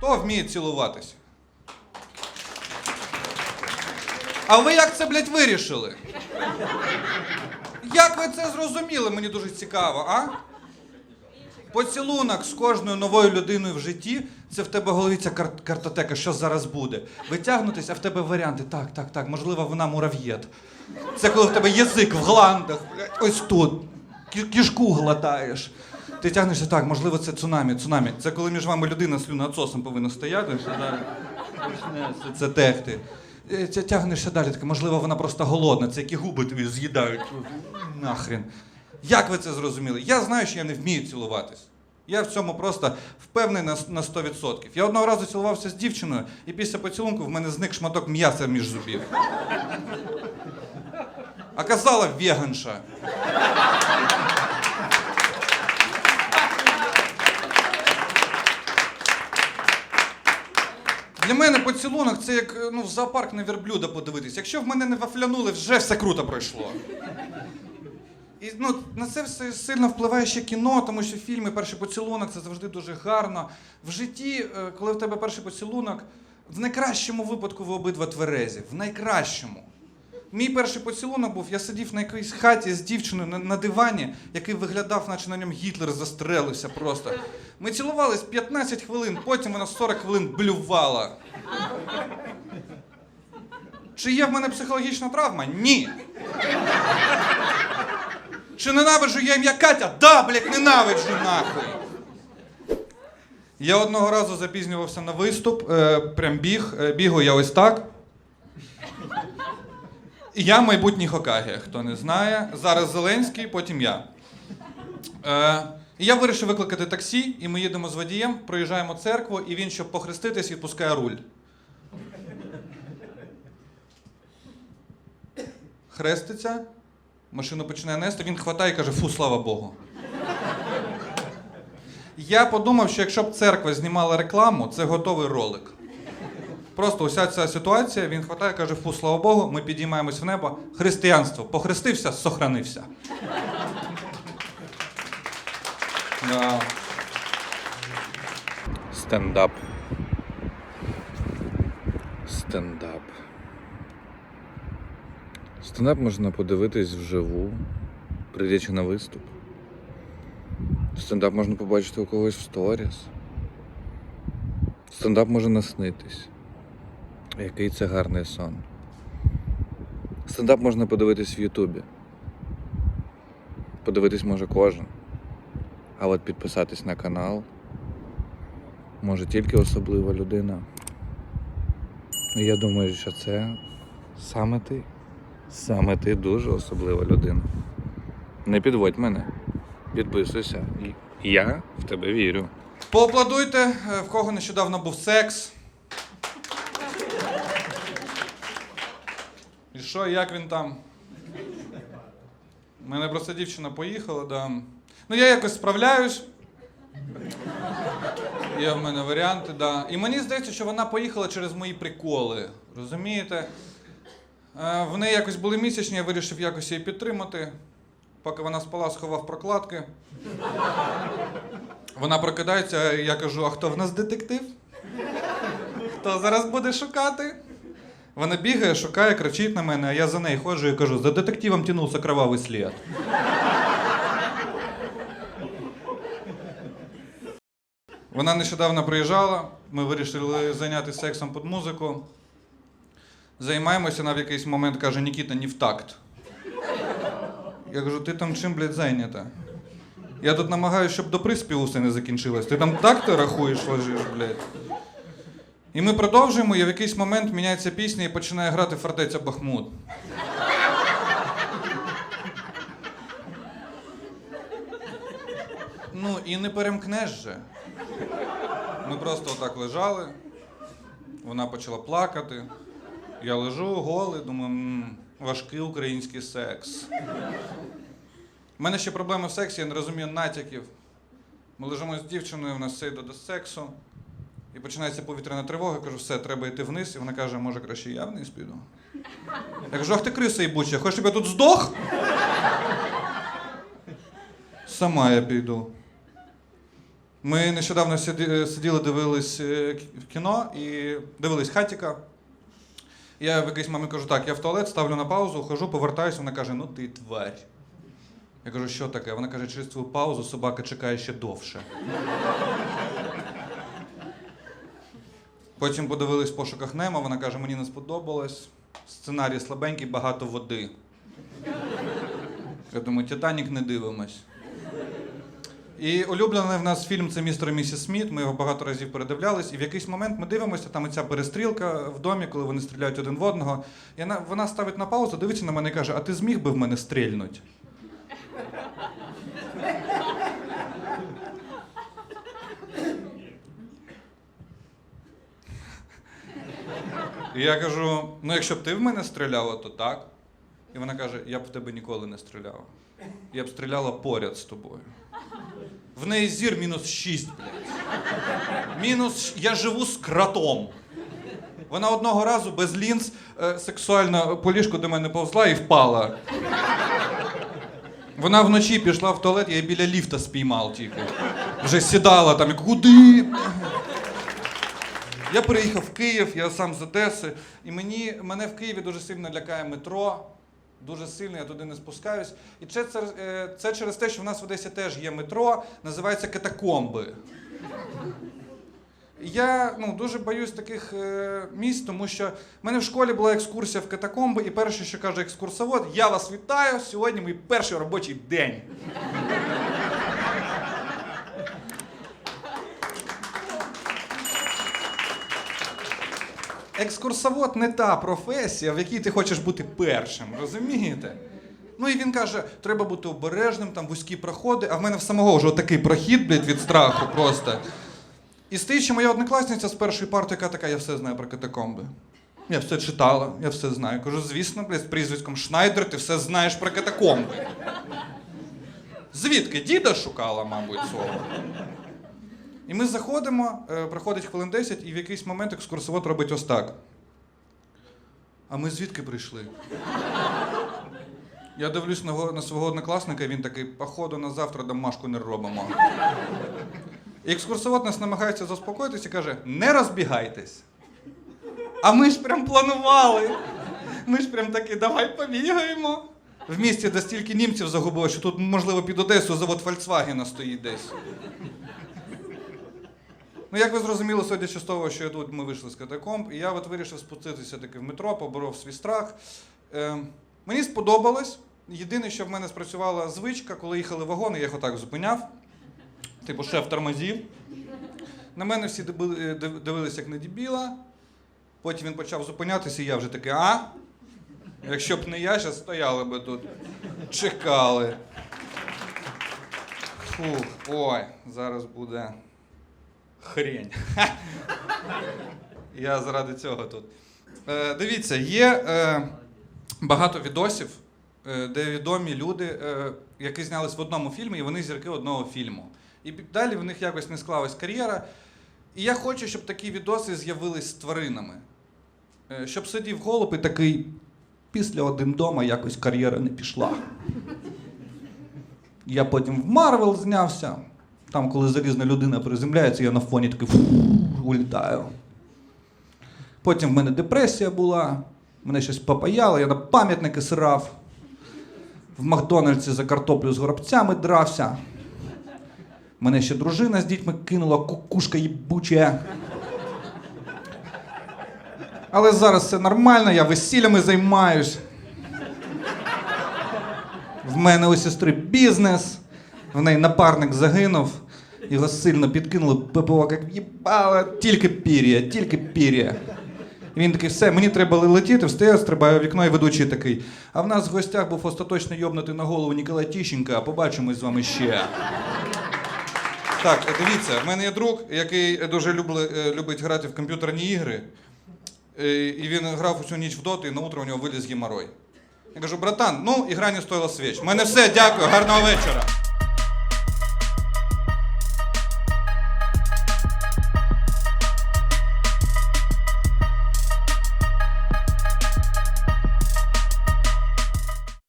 Хто вміє цілуватися? А ви як це, блядь, вирішили? Як ви це зрозуміли? Мені дуже цікаво, а? Поцілунок з кожною новою людиною в житті це в тебе в голові ця кар- картотека, що зараз буде. Витягнутись, а в тебе варіанти. Так, так, так, можливо, вона мурав'єт. Це коли в тебе язик в гландах, блядь, ось тут. кі- Кішку глотаєш. Ти тягнешся так, можливо, це цунамі. Цунамі. Це коли між вами людина з слюноотсосом повинна стояти. що далі Це техти. Е, Це тягнешся далі, таке, можливо, вона просто голодна, це які губи тобі з'їдають. Нахрен. Як ви це зрозуміли? Я знаю, що я не вмію цілуватись. Я в цьому просто впевнений на 100%. Я одного разу цілувався з дівчиною, і після поцілунку в мене зник шматок м'яса між зубів. А казала веганша. Для мене поцілунок це як е, ну, в зоопарк на верблюда подивитись. Якщо в мене не вафлянули, вже все круто пройшло. І ну, на це все сильно впливає ще кіно, тому що фільми перший поцілунок це завжди дуже гарно. В житті, е, коли в тебе перший поцілунок, в найкращому випадку ви обидва тверезі. В найкращому. Мій перший поцілунок був, я сидів на якійсь хаті з дівчиною на, на дивані, який виглядав, наче на ньому Гітлер застрелився просто. Ми цілувались 15 хвилин, потім вона 40 хвилин блювала. Чи є в мене психологічна травма? Ні. Чи ненавиджу я ім'я Катя? Да, блядь, ненавиджу нахуй. Я одного разу запізнювався на виступ, е, прям біг, е, бігу я ось так. Я майбутній Хокаге, хто не знає. Зараз Зеленський, потім я. Е, і я вирішив викликати таксі, і ми їдемо з водієм, проїжджаємо церкву, і він, щоб похреститись, відпускає руль. Хреститься, машину починає нести, він хватає і каже: фу, слава Богу. Я подумав, що якщо б церква знімала рекламу, це готовий ролик. Просто уся ця ситуація, він хватає, каже, фу, слава Богу, ми підіймаємось в небо. Християнство похрестився, сохранився. Да. Стендап. Стендап. Стендап можна подивитись вживу, прийдячи на виступ. Стендап можна побачити у когось в сторіс. Стендап може наснитись. Який це гарний сон. Стендап можна подивитись в Ютубі. Подивитись може кожен. А от підписатись на канал може тільки особлива людина. І я думаю, що це саме ти. Саме ти дуже особлива людина. Не підводь мене. Підписуйся. Я в тебе вірю. Поаплодуйте, е, в кого нещодавно був секс. Що, як він там? У мене просто дівчина поїхала, да. Ну я якось справляюсь. Є в мене варіанти, да. І мені здається, що вона поїхала через мої приколи. Розумієте? Е, В неї якось були місячні, я вирішив якось її підтримати. Поки вона спала, сховав прокладки. Вона прокидається, я кажу: а хто в нас детектив? Хто зараз буде шукати? Вона бігає, шукає, кричить на мене, а я за нею ходжу і кажу: за детективом тянувся кровавий слід. Вона нещодавно приїжджала, ми вирішили зайнятися сексом під музику. Займаємося, вона в якийсь момент каже, Нікіта, не в такт. Я кажу, ти там чим, блядь, зайнята? Я тут намагаюся, щоб до приспіву все не закінчилось. Ти там так ти рахуєш, лежиш, блядь. І ми продовжуємо, і в якийсь момент міняється пісня і починає грати фортеця Бахмут. Ну і не перемкнеш же. Ми просто отак лежали, вона почала плакати. Я лежу голий, думаю, «М, важкий український секс. У мене ще проблеми в сексі, я не розумію натяків. Ми лежимо з дівчиною, у нас все йде до сексу. І починається повітряна тривога, я кажу, все, треба йти вниз. І вона каже, може краще я вниз піду. Я кажу, ах ти криса їбуча, хочеш, щоб я тут здох? Сама я піду. Ми нещодавно сиділи, дивились е, кіно і дивились хатіка. Я в якийсь момент кажу, так, я в туалет ставлю на паузу, хожу, повертаюся, вона каже, ну ти тварь. Я кажу, що таке? Вона каже, через твою паузу собака чекає ще довше. Потім подивились в пошуках Нема, вона каже, мені не сподобалось. Сценарій слабенький, багато води. Я думаю, Титанік не дивимось. І улюблений в нас фільм це містер і місіс Сміт. Ми його багато разів передивлялись, і в якийсь момент ми дивимося, там ця перестрілка в домі, коли вони стріляють один в одного. І вона ставить на паузу, дивиться на мене і каже: А ти зміг би в мене стрільнуть? І я кажу: ну якщо б ти в мене стріляла, то так. І вона каже: я б в тебе ніколи не стріляла. Я б стріляла поряд з тобою. В неї зір мінус 6, блядь. Мінус. Я живу з кротом. Вона одного разу без лінз е, сексуально по ліжку до мене повзла і впала. Вона вночі пішла в туалет, я її біля ліфта спіймав тільки. Вже сідала там і куди? Я приїхав в Київ, я сам з Одеси, і мені, мене в Києві дуже сильно лякає метро. Дуже сильно, я туди не спускаюсь. І це, це, е, це через те, що в нас в Одесі теж є метро, називається катакомби. Я ну, дуже боюсь таких е, місць, тому що в мене в школі була екскурсія в катакомби, і перше, що каже екскурсовод, я вас вітаю, сьогодні мій перший робочий день. Екскурсовод не та професія, в якій ти хочеш бути першим, розумієте? Ну і він каже, треба бути обережним, там вузькі проходи, а в мене в самого вже такий прохід, блядь, від страху просто. І стоїть ще моя однокласниця з першої парти, яка така, я все знаю про катакомби. Я все читала, я все знаю. Кажу, звісно, блядь, з прізвиськом Шнайдер, ти все знаєш про катакомби. Звідки? Діда шукала, мабуть, свого. І ми заходимо, е, проходить хвилин 10, і в якийсь момент екскурсовод робить ось так. А ми звідки прийшли? Я дивлюсь на, свого однокласника, і він такий, походу, на завтра домашку не робимо. Екскурсовод нас намагається заспокоїтись і каже: не розбігайтесь. А ми ж прям планували. Ми ж прям такі, давай побігаємо. В місті, де стільки німців загубило, що тут, можливо, під Одесу завод Фольксвагена стоїть десь. Ну, як ви зрозуміли, судячи з того, що я тут ми вийшли з катакомб, і я от вирішив спуститися таки в метро, поборов свій страх. Е, мені сподобалось. Єдине, що в мене спрацювала звичка, коли їхали вагони, я їх отак зупиняв. Типу, шеф тормозів. На мене всі дивилися як на дебіла. Потім він почав зупинятися, і я вже такий, а? Якщо б не я, зараз стояли би тут. Чекали. Фух, ой, зараз буде хрень. Я заради цього тут. Е, дивіться, є е, багато відосів, е, де відомі люди, е, які знялись в одному фільмі, і вони зірки одного фільму. І далі в них якось не склалась кар'єра. І я хочу, щоб такі відоси з'явились з тваринами. Е, щоб сидів голуб і такий, після один дома якось кар'єра не пішла. Я потім в Марвел знявся. Там, коли залізна людина приземляється, я на фоні такий улітаю. Потім в мене депресія була, мене щось попаяло, я на пам'ятники срав. В Макдональдсі за картоплю з горобцями дрався. Мене ще дружина з дітьми кинула, кукушка їбуча. Але зараз все нормально, я весіллями займаюсь. В мене у сестри бізнес, в неї напарник загинув, його сильно підкинули, ППО як їбало, тільки пір'я, тільки пір'я. Він такий, все, мені треба летіти, встає, стрибає у вікно і ведучий такий. А в нас в гостях був остаточно йобнутий на голову Ніколай Тіщенка, побачимось з вами ще. Так, дивіться, в мене є друг, який дуже любли- е, любить грати в комп'ютерні ігри. Е, І він грав усю ніч в доту, і на утро у нього виліз геморой. Я кажу, братан, ну, ігра не стоїла свіч. У мене все, дякую, гарного вечора.